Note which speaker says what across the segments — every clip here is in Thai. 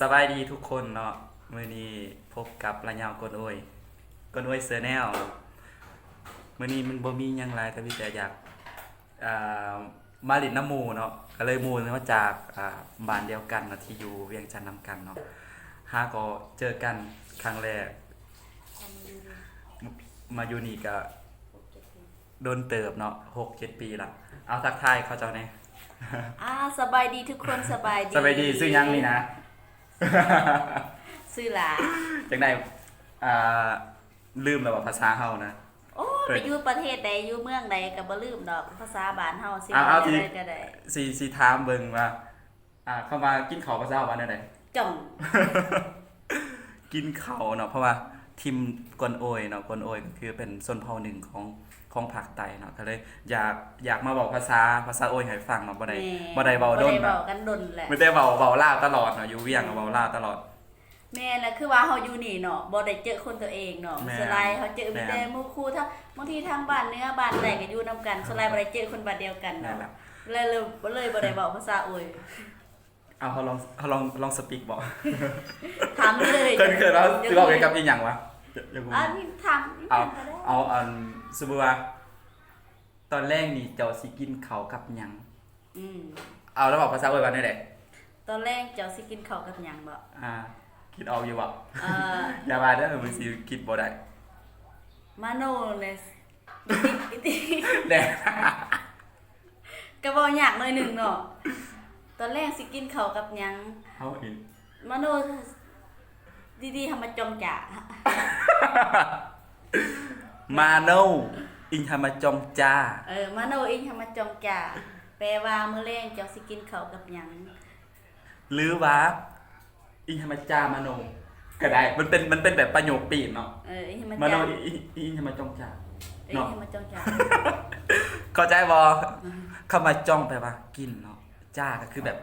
Speaker 1: สบายดีทุกคนเนาะมื้อนี้พบกับระยาวกวนโอยกวนโอยเซอร์แนลมื้อนี้มันบ่มีหยังหลายแต่มีแต่อยากอ่ามาลินน้ำหมู่เนาะก็เลยหมู่มาจากอ่าบ้านเดียวกันเนาะที่อยู่เวียงจันทน์นำกันเนาะหาก็เจอกันครั้งแรก มาอยู่นี่ก็โดนเติบเนาะ6 7ปีละเอาทักทายเขาเจ้าแน่
Speaker 2: อ่าสบายดีทุกคนสบายดี
Speaker 1: สบายดีซื้อยังนี่นะ
Speaker 2: ซื้อหลา
Speaker 1: จังไดอ่าลืมแล้วว่าภาษาเฮานะ
Speaker 2: โอ้ย
Speaker 1: เปิ
Speaker 2: ไป
Speaker 1: ด
Speaker 2: อยู่ประเทศใดอยู่เมืองใดก็บ่ลืมดอกภาษาบ้านเฮาสิ
Speaker 1: เอาเอาที
Speaker 2: ได้ก็ได้
Speaker 1: สีสีถามเบิ่งว่าอ่า เข้ามากินข้าวภาษาว่าแนวใด
Speaker 2: จ่อง
Speaker 1: กินข้าวเนาะเพราะว่า ทีมกวนโอยเนาะกวนโอยก็คือเป็นส่วนเผ่าหนึ่งของของภาคใต้เนาะก็เลยอยากอยากมาบอกภาษาภาษาโอยให้ฟังเนาะบ่ได้
Speaker 2: แม่
Speaker 1: บ่ได้เว้าดน
Speaker 2: บ่ได้
Speaker 1: เนาะ
Speaker 2: เว้ากันดนแหละ
Speaker 1: ไม่ได้เว้าเว้าลาวตลอดเนาะอยู่เวียงก็เว้าลาวตลอด
Speaker 2: แม่น่ะคือว่าเฮาอยู่นี่เนาะบ่ได้เจอคนตัวเองเนาะ
Speaker 1: แม่
Speaker 2: สลายเฮาเจอมี
Speaker 1: แม่
Speaker 2: แต่หมู่คู่ทั้งบางทีทางบ้านเนื้อบ้านใดก็อยู่นํกันสลายบ่ได้เจอคนบ้านเดียวกัน
Speaker 1: นั่น
Speaker 2: เนาะ
Speaker 1: แหละ
Speaker 2: เลยเลยเลยบ่ได้เว้าภาษาโอย
Speaker 1: เอาเขาลองเขาลองลองสปีกบอก
Speaker 2: ถามเลย
Speaker 1: เคยเคยเราสิบอกเกี่ยวกับอีหยังวะ อย่าพูด
Speaker 2: อะนี่ถามนี่
Speaker 1: เอา
Speaker 2: ถามก็ได้
Speaker 1: เอาอันสมมุติว่า ตอนแรกนี่เจ้าสิกินข้าวกับหยัง
Speaker 2: อืม
Speaker 1: เอาแล้วบอกภาษาเวยวันนี่แหละ
Speaker 2: ตอนแรกเจ้าสิกินข้าวกับหยังบ่
Speaker 1: อ่า คิดเอาอยู่บ่
Speaker 2: เอ่อ
Speaker 1: อย่ามาเด้อมันสิคิดบ่ได้
Speaker 2: มาโนเนสอิติ
Speaker 1: แน่
Speaker 2: กระบอกอยากหน่อยหนึ่งเนาะตอนแรกสิกินข้าวกับหยัง
Speaker 1: เฮาอีก
Speaker 2: มาโน ดีๆทำมาจองจ่า
Speaker 1: มาโนอิงทามาจองจ้า
Speaker 2: เออมาโนเองทำมาจองจ่าแปลว่ามื้อแรงเจ้าสิกินข้าวกับหยัง
Speaker 1: หรือว่าอิงทามาจามาโนก็ได้ มันเป็นมันเป็นแบบประโยคปีนเนาะ
Speaker 2: เออเองทำมา
Speaker 1: มาโน
Speaker 2: จ่า
Speaker 1: อิงอิงทามาจองจ้า
Speaker 2: เอง
Speaker 1: เนาะ
Speaker 2: ทำมาจองจ่า
Speaker 1: เข้าใจบ่คำว่าจ้องแปลว่ากินเนาะจ้าก็คือแบบ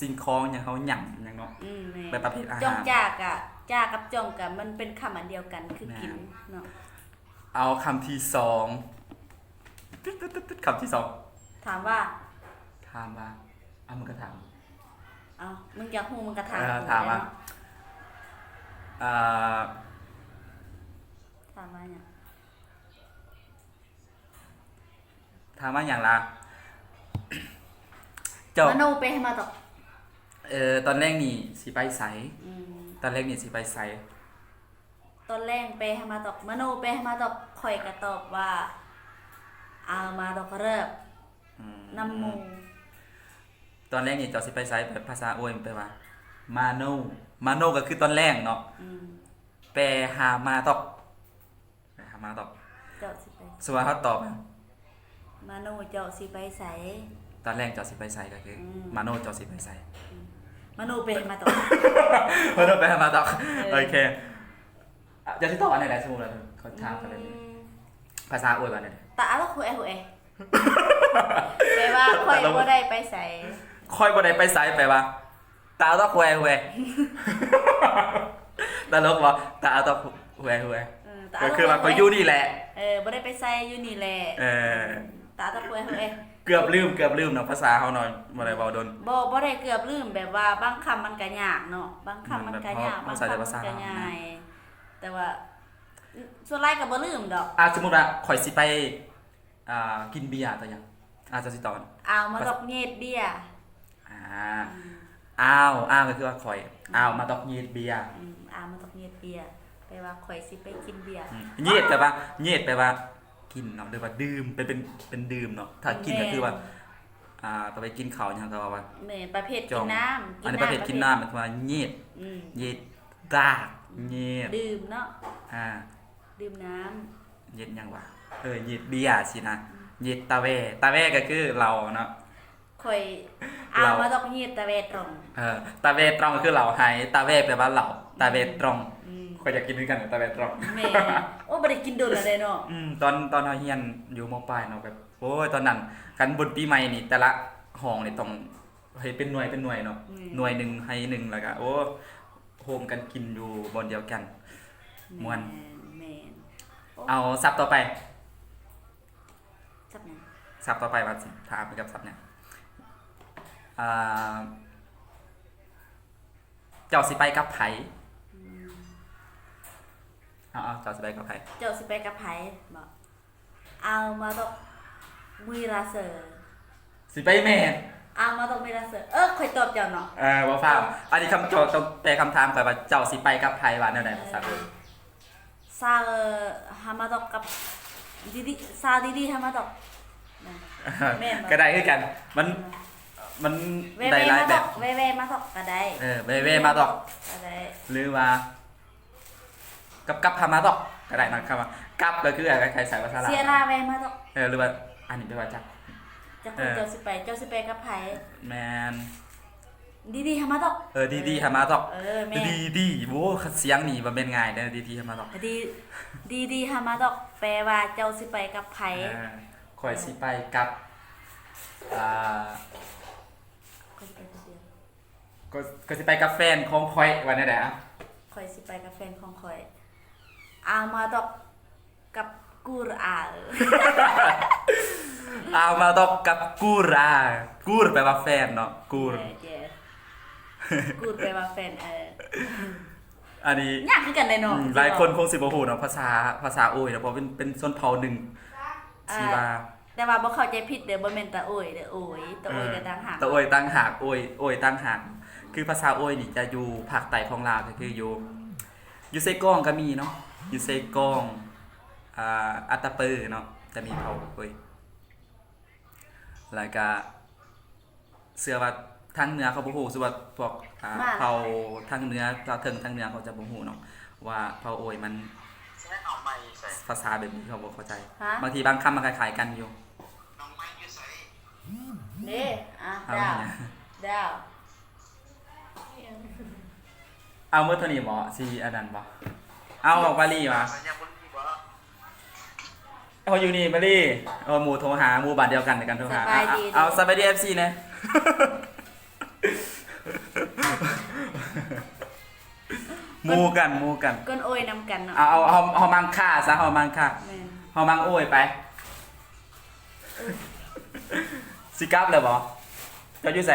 Speaker 1: สิ่งของอย่างเขาหยั่งอย่างเนาะ
Speaker 2: อืมแม่
Speaker 1: แบบประเภทอาหาร
Speaker 2: จองจ่ากะ จ่ากับจองกะมันเป็นคำอันเดียวกันคือกิน
Speaker 1: แม่
Speaker 2: เนาะ
Speaker 1: เอาคำที่สองตึ๊ดตึ๊ดตึ๊ดตึ๊ดคำที่สอง
Speaker 2: ถามว่า
Speaker 1: ถามว่าอะมึงก็ถาม
Speaker 2: เอามึงอยากฮู้มึงก็ถาม
Speaker 1: เออถามว่าอ่า
Speaker 2: ถามว่าหยัง
Speaker 1: ถามว่าอย่างละเจ้า
Speaker 2: มาโนไปให้มาตอก
Speaker 1: เออตอนแรกนี่สิไปใส
Speaker 2: อืม
Speaker 1: ตอนแรกนี่สิไปใส
Speaker 2: ตอนแรกไปให้มาตอกมโนไปให้มาตอกข่อยก็ตอบว่า เอามาตอกเริบ
Speaker 1: อืม
Speaker 2: น้ำหมู
Speaker 1: ตอนแรกนี่เจ้าสิไปใสแบบภาษาโอยมันแปลว่า มาโนมาโนก็คือตอนแรกเนาะ
Speaker 2: อืม
Speaker 1: แปลหามาตอบแปลหามาตอบ
Speaker 2: เจ้าสิไป
Speaker 1: สมมติว่าเขาตอบอะ
Speaker 2: มาโนเจ้าสิไปใส
Speaker 1: ตอนแรกเจ้าสิไปใสก็คืออ
Speaker 2: ม
Speaker 1: มาโนเจ้าสิไปใส
Speaker 2: มโนไปให้มาตอก
Speaker 1: มาโนไปหามาตอบ
Speaker 2: เออ
Speaker 1: โอเคอะเจะที่ตอบอันไหนได้สมมติว่าเขาถามกันเลย
Speaker 2: อืม
Speaker 1: ภาษาโอยว่าไหน
Speaker 2: ตาละคุยคุยแปลว่าข่อยบ่ได้ไปใส
Speaker 1: ค่อยบ่ได้ไปไสไปว่าตาต้องแหวแหวตลกบ่ตาต้องแหวแหว
Speaker 2: เออตา
Speaker 1: ก็คือว่าก็อยู่นี่แหละ
Speaker 2: เออบ่ได้ไปใส่อยู่นี่แหละ
Speaker 1: เออ
Speaker 2: ตาตะคุยคุย
Speaker 1: เกือบลืมเกือบลืมเนาะภาษาเฮาหน่อยบ่ได้เว้าดน
Speaker 2: บ่บ่ได้เกือบลืมแบบว่าบางคำมันก็ยากเนาะบางคำมันก็ยาก
Speaker 1: มั
Speaker 2: บานง
Speaker 1: ใส่ใน
Speaker 2: คำมั
Speaker 1: ภานษา
Speaker 2: ก็
Speaker 1: ลาวนะ
Speaker 2: ง่ายแต่ว่าส่วนหลายก็บ่ลืมดอก
Speaker 1: อะสมมุติว่าข่อยสิไปอ่ากินเบียร์ตัวหยังอาจจะสิตอน
Speaker 2: เอามาดอกเงียดเบี้ย
Speaker 1: อ่าอ้าวอ้าวก็คือว่าข่อยอ้าวมาตอกยีดเบียร์
Speaker 2: อืมเอามาดอกเงียดเบี้ยแปลว่าข่อยสิไปกินเบียร์
Speaker 1: อืมยีดแปลว่ายีดแปลว่า กินเนาะหรือว่าดื่มเป็นเป็นเป็นดื่มเนาะถ้ากินก็คือว่าอ่าต่อไปกินข้าวหยังก็ว่าว่า
Speaker 2: แม่ประเภท
Speaker 1: จ
Speaker 2: กิ
Speaker 1: อนง
Speaker 2: น้ำ
Speaker 1: อันนี้ประเภทกินน้ำมันคือว่ายีด
Speaker 2: อืม
Speaker 1: ยีดดากยีด
Speaker 2: ดื่มเนาะ
Speaker 1: อ่า
Speaker 2: ดื่มน้ำ
Speaker 1: ยีดหยังวะเออยีดเบียร์สินะยีดตาเวตาเวก็คือเราเนาะ
Speaker 2: ข่อยเอา
Speaker 1: เรา
Speaker 2: มาดอกเงียดตะเวตรง
Speaker 1: เออตาเวตรงก็คือเราไฮตาเวแปลว่าเราตาเวตรง
Speaker 2: อืม
Speaker 1: ข่อยอยากกินด้วยกันตาเวตรง
Speaker 2: แม่โอ้บ่ได้กินโดนแล้วเด้เนาะ
Speaker 1: อืมตอนตอนเราเฮียนอยู่มปลายเนาะแบบโอ้ยตอนนั้นกันบนปีใหม่นี่ แต่ละห้องนี่ต้องให้เป็นหน่วยเป็นหน่วยเนาะหน่วยหนึ่งให้หนึ่งแล้วก็โอ้โฮมกันกินอยู่บนเดียวกัน ม่วน
Speaker 2: แม่น
Speaker 1: เอาซับต่อไป
Speaker 2: สักหยัง
Speaker 1: ซับต่อไปว่าสิถามไปกับซับเนี่ยอ่าจ้าสิไปกับไผ เอาเอาเจ้าสิไปกับไผ
Speaker 2: เจ้าสิไปกับไผบอกเอามาตกวีราเซอร์
Speaker 1: สิไปแม่น
Speaker 2: เอามาตกวีราเซอร์เออข่อยตอบเจ้าเนาะ
Speaker 1: เออบ่ฟ้าวอันนี้คำโจทย์ต้องแปลคำถามก่อนว่าเจ้าสิไปกับไผว่าแนวใดภาษาอังกฤษ
Speaker 2: ซาเออฮามาตกกับดีดีซาดีดีฮามาตกนั่นแม่นบ่
Speaker 1: ก็ได้คือกัน มันมัน
Speaker 2: เว
Speaker 1: ได้
Speaker 2: เว
Speaker 1: หลาย
Speaker 2: มา
Speaker 1: แบ
Speaker 2: ต
Speaker 1: บ
Speaker 2: กเวเวมาตกก็ได้
Speaker 1: เออเวเวมาตอก
Speaker 2: ก็ได้
Speaker 1: หรือว่า กับกับพามาตอกก็ได้นะครับว่ากับก็คืออะไรใครใส่ภาษาลาว
Speaker 2: เสียราเวมาตก
Speaker 1: เออหรือว่าอันนี้เป็นว่าจัก
Speaker 2: จะ
Speaker 1: เอ
Speaker 2: คุณ
Speaker 1: อ
Speaker 2: เจ้าสิไปเจ้าสิไปกับไผ
Speaker 1: แมน
Speaker 2: ดีดีฮามาตก
Speaker 1: เออดีดีฮามาตอก
Speaker 2: เออแม่
Speaker 1: ดีดีโว้เสียงนี่มันเป็นไงเด้อดีดีฮามาตอก
Speaker 2: ดีดีดีฮามาตกแปลว่าเจ้าสิไปกับไผ
Speaker 1: เออคอยสิไปกับอ่า
Speaker 2: ข่อยสิไปคนเดียว
Speaker 1: ก็ก็สิไปกับแฟนของคอยวันนี้แหละอะ
Speaker 2: ข่อยสิไปกับแฟนของข่อย อามาตกกับกูรอาล
Speaker 1: เอามาตอกกับกูรากูรแปลว่าแฟนเนาะกูร
Speaker 2: เย้กูดแปลว่าแฟนเออ
Speaker 1: อันนี้
Speaker 2: ยากคือกันเลยเนาะ
Speaker 1: อืมหลายคนคงสิบ่ฮู้เนาะภาษาภาษาโอยเนาะเพราะเป็นเป็นชนเผ่าหนึ่งที่ว่า
Speaker 2: แต่ว่าบ่เข้าใจผิดเด้อบ่แม่นตาโอยเด้อโอยตาโอยก็ต่างหาก
Speaker 1: ตะโอยตั้งหากโอยโอยตั้งหากคือภาษาโอยนี่จะอยู่ภาคใต้ของลาวก็คืออยู่อยู่ไซกองก็มีเนาะ อยู่ไซกองอ่าอัตตะเปอร์เนาะจะมีเผ่าโอยแล้วก็เสื้อว่าทางเหนือเขาบ่ฮู้สึกว่าพวกอ่าเผ่าทางเหนือเผ่าเทิงทางเหนือเขาจะบ่ฮู้เนาะว่าเผ่าโอยมัน
Speaker 3: ใช้เอาไม้ใส่
Speaker 1: ภาษาแบบนี้เขาบ่เข้าใจ
Speaker 2: ฮะ
Speaker 1: บางทีบางคำมันคล้ายๆกันอยู่
Speaker 3: น้องไม้อยืดใส่
Speaker 2: เด้อะ
Speaker 1: เอา
Speaker 2: ดาว
Speaker 1: เนี่ย
Speaker 2: ดาว
Speaker 1: เอาเมื่อเท่านี้บ่สิอันนั้นบ่ เอาบอกบาลีมา
Speaker 3: สัญญาบุญที่บ่
Speaker 1: เอาอยู่นี่บาลีเออหมู่โทรหาหมู่บ้านเดียวกันในกันโทรหา
Speaker 2: สบายดี
Speaker 1: เอาเอาสบายดี FC นะ หมู่กันหมู่กัน
Speaker 2: ก้นโอยนำกันเนาะ
Speaker 1: เอาเอาเอาเอามังค่าซะเอามังค่า
Speaker 2: แม่น
Speaker 1: เอามังโอ้ยไปสิกลับเลยบ่เจ้าอยู่ไส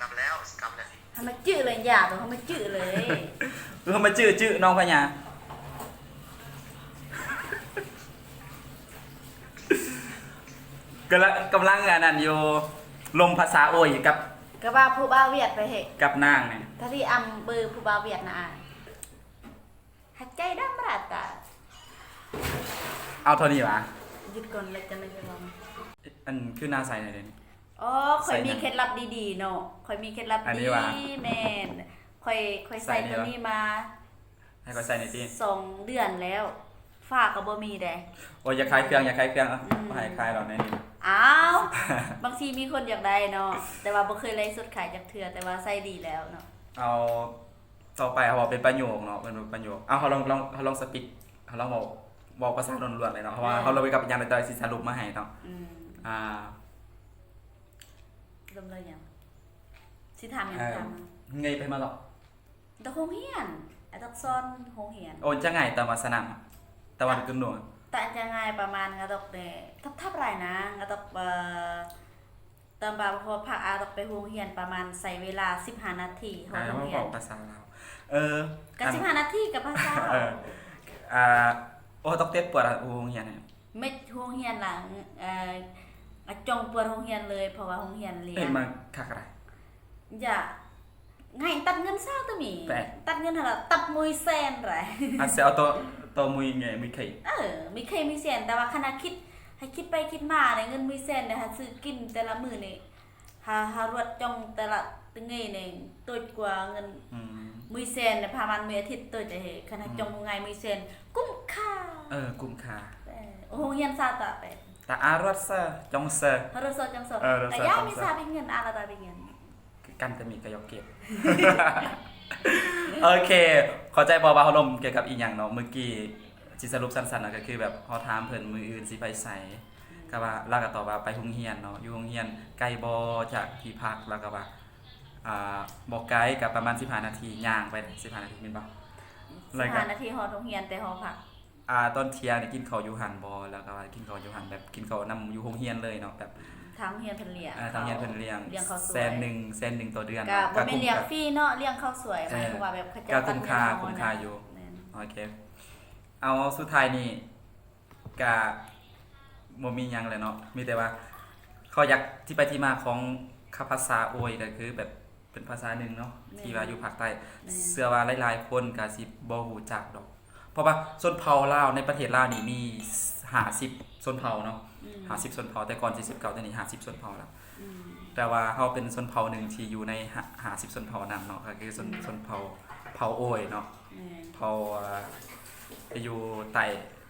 Speaker 3: กลับแล้วกลับแล้ว
Speaker 2: ทำไมจื้อเลยอย่าตัวทำไมจื้อเลย
Speaker 1: คือเขามาจื้อจื้อน้องพญากำลังกำลังอันนั้นอยู่ลมภาษาโอยกับ
Speaker 2: ก็ว่าผู้บ่าวเวียดไปเหตุ
Speaker 1: กับนางเนี่ย
Speaker 2: ถ้าที่อำเบอร์ผู้บ่าวเวียดนะอะหัดใจดำราตา
Speaker 1: เอาเท่านี้วะ
Speaker 2: หยุดก่อนเลยจะไม่ไปลอง
Speaker 1: อันคือหน้าใสหน่อยเด่น
Speaker 2: อ๋อข่อยมีเคล็ดลับดีๆเนาะข่อยมีเคล็ดลับ
Speaker 1: อันนี้
Speaker 2: ดี
Speaker 1: ว่ะ
Speaker 2: แม่น ข่อยข่อยใส่
Speaker 1: ใส่นี่
Speaker 2: ตัว
Speaker 1: วะ
Speaker 2: นี้มา
Speaker 1: ให้เขาใส่ในอยที่
Speaker 2: สองเดือนแล้วฝ้าก็บ่มีแด
Speaker 1: โอ้ยอย่าคลายเครื่องอย่าคลายเครื่องอะไม่ให้คลายหรอกในนี้
Speaker 2: อ้าวบางทีมีคนอยากได้เนาะแต่ว่าบ่เคยไลฟ์สดขายจากเทื่อแต่ว่าใส่ดีแล้วเนาะ
Speaker 1: เอาต่อไปเขาบอกเป็นประโยคเนาะเป็นประโยคเอาเขาลองลองเขาลองสปิกเขาลองบอกบอกภาษาล้วนๆเลยเนาะเพราะว่าเขาเราไปกับยานในใจสิสรุปมาให้เนาะ
Speaker 2: อืม
Speaker 1: อ่า
Speaker 2: ลมเลยหยังสิถามหยัง
Speaker 1: เออ
Speaker 2: ถามมา
Speaker 1: ไงไปมาหรอก
Speaker 2: ตะโฮงเฮียนไอ้ตักซ้อนโฮงเฮียน
Speaker 1: โอ้ยจะไงตามวาสนาตะวันกึ่งหน่วย
Speaker 2: แต่อันจะง่ายประมาณกระดกเดทับทับไรนะกระดกเอ่อเติมบาพอพักอาตกไปโฮงเฮียนประมาณใส่เวลา15นาทีของ
Speaker 1: อ่า
Speaker 2: โฮ
Speaker 1: แล้ว
Speaker 2: ง
Speaker 1: มา
Speaker 2: เฮี
Speaker 1: บ
Speaker 2: ย
Speaker 1: อนกภาษาลาวเออ
Speaker 2: กับ
Speaker 1: อัน
Speaker 2: 15นาทีกับภาษา
Speaker 1: เอออ่าโอ้ต้องเต็ดปวดอะโอ้โหเฮียเนี่ย
Speaker 2: ไม่โฮงเฮียนหลังเอ่ออะจงเปิดโฮงเฮียนเลยเพราะว่าโฮงเฮียนเรีย
Speaker 1: เอ้ย
Speaker 2: น
Speaker 1: มันคักอะไร
Speaker 2: อย่า ง่ายตัดเงินเศร้าตัวมี
Speaker 1: แปะ
Speaker 2: ตัดเงินเท่าไหร่ตัดมุยแสนไร
Speaker 1: อะเสียเอาตัวตัวมุยไงมุยไข่
Speaker 2: เออมีเคยมีแสนแต่ว่าขณะคิดให้คิดไปคิดมาเนี่ยเงินมุยแสนเนี่ยหาซื้อกินแต่ละมื้อนี่หาหารวดจ้องแต่ละตึงไงเนี่ยตัวกว่าเงิน
Speaker 1: อืม
Speaker 2: มุยแสนเนี่ยพามันมืออาทิตย์ตัวจะเห็นขณะจองไงมุยแสนกุ้มค่า
Speaker 1: เออกุมคา
Speaker 2: เออโอ้โหเฮียนซาตะไป
Speaker 1: แต่อารสเซอร์จงเซอร์
Speaker 2: ฮารสดจังสด
Speaker 1: เออรสด
Speaker 2: แต่ย่า
Speaker 1: จังสด
Speaker 2: มีซาเป็นเงินอาละตาเป็นเงิน
Speaker 1: กันจะมีกระยอกเก็บ โอเค ขอใจบอบาเขาลมเกี่ยวกับอีกอย่างเนาะเมื่อกี้จิสรุปสั้นๆนะก็คือแบบเขาถามเพิ่นมืออื่นสิไปใส่ก็ว่าเราก็ตอบว่าไปโรงเรียนเนาะอยู่โรงเรียนไกลบ่จากที่พักแล้วก็ว่าอ่าบอกไกลกับประมาณ15นาทีย่างไป15นาทีแม่นบ่รา
Speaker 2: สิบห้านาทีหอโรงเรียนแต่หอผัก
Speaker 1: อ่าตอนเที่ยงเนี่ยกินข้าวอยู่หันบ่แล้วก็ว่ากินข้าวอยู่หันแบบกินข้าวนำอยู่โรงเรียนเลยเนาะแบบ
Speaker 2: ทางเฮียนเพิ่นเลี้ยง
Speaker 1: อ่าทางเรียนเพิ่นเลี้ยง
Speaker 2: เลี้ยงเขาวสวย
Speaker 1: แสนหนึ่งแสนหนึ่งต่อเดือน
Speaker 2: ก็บ่แม่นเลี้ยง
Speaker 1: ก็
Speaker 2: ฟรีเนาะเลี้ยงข้าวสวยห
Speaker 1: เอ
Speaker 2: มาย
Speaker 1: อ
Speaker 2: ถึงว่าแบบเขา
Speaker 1: ก็
Speaker 2: เจ้า
Speaker 1: คุ้มค่า
Speaker 2: ตัดเงินเร
Speaker 1: คุ้มค่าอยู่
Speaker 2: แม่น
Speaker 1: โอเค เอาสุดท้ายนี่กะบ่มีหยังเลยเนาะมีแต่ว่าเขาอยากที่ไปที่มาของคำภาษาโอยก็คือแบบเป็นภาษาหนึ่งเนาะที่ว่าอยู่ภาคใต้เสื้อว่าหลายๆคนก็สิบ่ฮู้จักดอกเพ ราะว่าชนเผ่าลาวในประเทศลาวนี่มี50ชนเผ่าเนาะ
Speaker 2: อืม
Speaker 1: 50ชนเผ่าแต่ก่อน49แต่นี่50ชนเผ่าแล้ว
Speaker 2: อืม
Speaker 1: แต่ว่าเฮาเป็นชนเผ่าหนึ่งที่อยู่ใน50ชนเผ่านั้นเนาะก็คือชนชนเผ่าเผ่าโอยเนาะ
Speaker 2: แม่น
Speaker 1: พอไปอยู่ใต้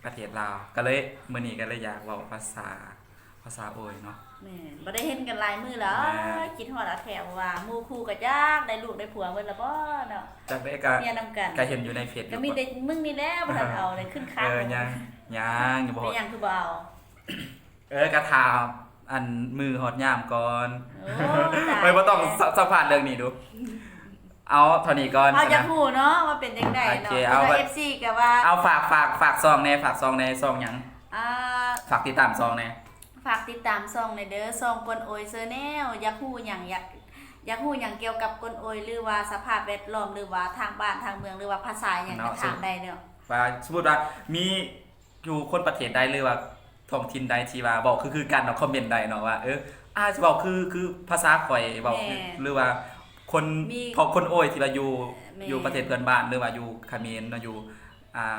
Speaker 1: ประเทศลาวก็เลยมื้อนี้ก็เลยอยากเว้าภาษาภาษาโอยเนาะ
Speaker 2: แม่นบ่ได้เห็นกันหลายมื้อแล้ว
Speaker 1: แม่
Speaker 2: คิดฮอดอาแถวว่าหมู่คู่ก็จักได้ลูกได้ผัวเบิดแล้วบ่เนาะ
Speaker 1: จากได้ก็
Speaker 2: เมียนำกัน
Speaker 1: ก็เห็นอยู่ในเพจอ
Speaker 2: ก็
Speaker 1: ยู่
Speaker 2: มีแต่มึงนี่แหละบ่ทันเอาเลยขึ้นค้า
Speaker 1: เออยังยังอยู่บ่
Speaker 2: เป็นหยังคือบ่เอา
Speaker 1: เออกระถามอันมือฮอดยามก่อน
Speaker 2: โอ้ตาย
Speaker 1: ไม่บ่ต้องสสัมภาษณ์เรื่องนี้ดูเอาเท่านี้ก่อน
Speaker 2: เอาอยาก
Speaker 1: นะ
Speaker 2: ฮู้เนาะว่าเป็นจังได
Speaker 1: โอ
Speaker 2: เนาะ
Speaker 1: เค
Speaker 2: เพ
Speaker 1: เอา
Speaker 2: ราะ
Speaker 1: ไว้
Speaker 2: ว่า FC ก็ว่า
Speaker 1: เอาฝากฝากฝากซองในฝากซองในซองหยัง
Speaker 2: อ่า
Speaker 1: ฝากติดตามซองใน
Speaker 2: ฝากติดตามซ่องในเด้อซ่องกวนโอยเซอร์แนลอยากฮู้หยังอยากอยากฮู้หยังเกี่ยวกับกวนโอยหรือว่าสภาพแวดล้อมหรือว่าทางบ้านทางเมืองหรือว่าภาษาหยังก็ถามได้เนาะ
Speaker 1: ว่าสมมุติว่ามีอยู่คนประเทศใดหรือว่าท้องถิ่นใดที่ว่าบอกคือคือกันเนาะคอมเมนต์ใดเนาะว่าเอออาจะบอกคือคือภาษาข่อยบอกคือหรือว่าคนพอคนโอ้ยที่ว่าอยู่อยู่ประเทศเพื่อนบ้านหรือว่าอยู่เขมรเนาะอยู่อ่า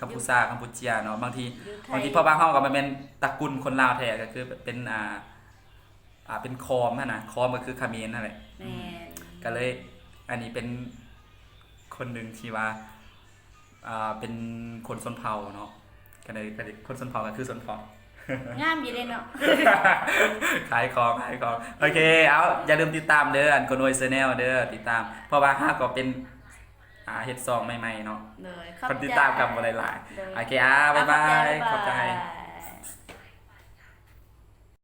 Speaker 1: กัมพูชากัมพูเชียเนาะบางที
Speaker 2: อยู่ไท
Speaker 1: บาง
Speaker 2: ย
Speaker 1: ทีพ่อบ้านเฮาก็มันเป็นตระกูลคนลาวแท้ก็คือเป็นอ่าอ่าเป็นคอมนั่นน่ะคอมก็คือเขมรนั่นแหละ
Speaker 2: แม่น
Speaker 1: ก็เลยอันนี้เป็นคนหนึ่งที่ว่าอ่าเป็นคนชนเผ่าเนาะก็เลยก็เลยคนชนเผ่าก็คือชนเผ่า งา
Speaker 2: มอยู่เด้เนาะ
Speaker 1: ขายของขายของโอเค เอาอย่าลืมติดตามเด้ออันคนโวยเซแนลเด้อติดตาม เพราะว่าห้าก็เป็น อ่าเฮ็ดซองใหม่ๆเนาะ
Speaker 2: เลย
Speaker 1: คนติดตามกันบ่หลาย
Speaker 2: เลย
Speaker 1: ๆโอเคอะบ๊ายบายขอบใจ